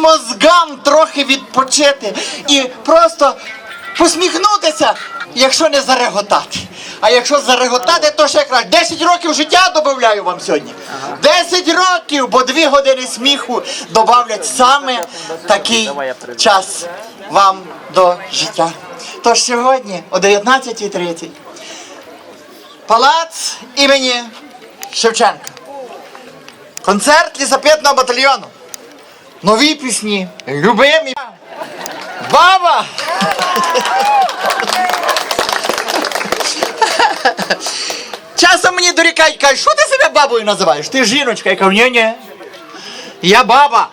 мозгам трохи відпочити і просто посміхнутися, якщо не зареготати. А якщо зареготати, то ще краще. 10 років життя додаю вам сьогодні. 10 років, бо 2 години сміху додавлять саме такий час вам до життя. Тож сьогодні о 19.30 палац імені Шевченка. Концерт лісапетного батальйону. Нові пісні, любимі. Баба! Часом мені дорікають, кажуть, що ти себе бабою називаєш? Ти жіночка. Я кажу, ні, ні. Я баба,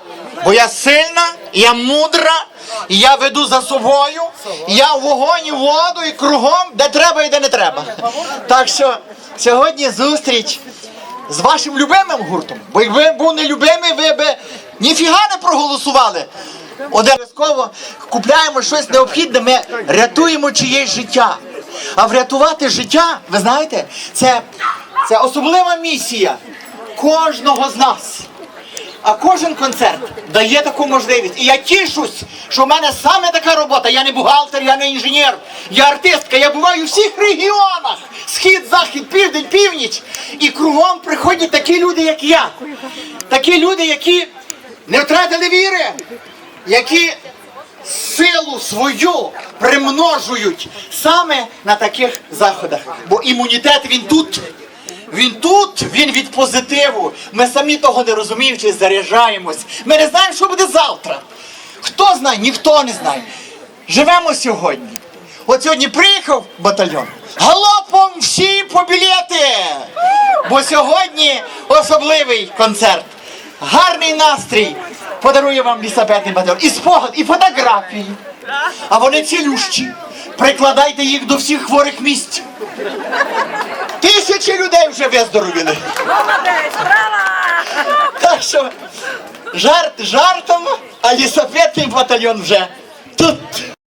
бо я сильна, я мудра, я веду за собою, я в вогонь і воду і кругом, де треба і де не треба. Так що сьогодні зустріч з вашим любимим гуртом. Бо якби був не любимий, ви б ніфіга не проголосували. Обов'язково купляємо щось необхідне, ми рятуємо чиєсь життя. А врятувати життя, ви знаєте, це, це особлива місія кожного з нас. А кожен концерт дає таку можливість. І я тішусь, що в мене саме така робота. Я не бухгалтер, я не інженер, я артистка, я буваю у всіх регіонах. Схід, захід, південь, північ. І кругом приходять такі люди, як я. Такі люди, які не втратили віри, які силу свою примножують саме на таких заходах. Бо імунітет він тут. Він тут, він від позитиву. Ми самі того не розуміючи, заряджаємось. Ми не знаємо, що буде завтра. Хто знає? Ніхто не знає. Живемо сьогодні. От сьогодні приїхав батальйон. Галопом всі! Бо сьогодні особливий концерт. Гарний настрій подарує вам лісапетний батальйон. І спогад, і фотографії. А вони цілющі. Прикладайте їх до всіх хворих місць. Тисячі людей вже виздоровіли. Так що жарт жартом, а лісапетний батальйон вже тут.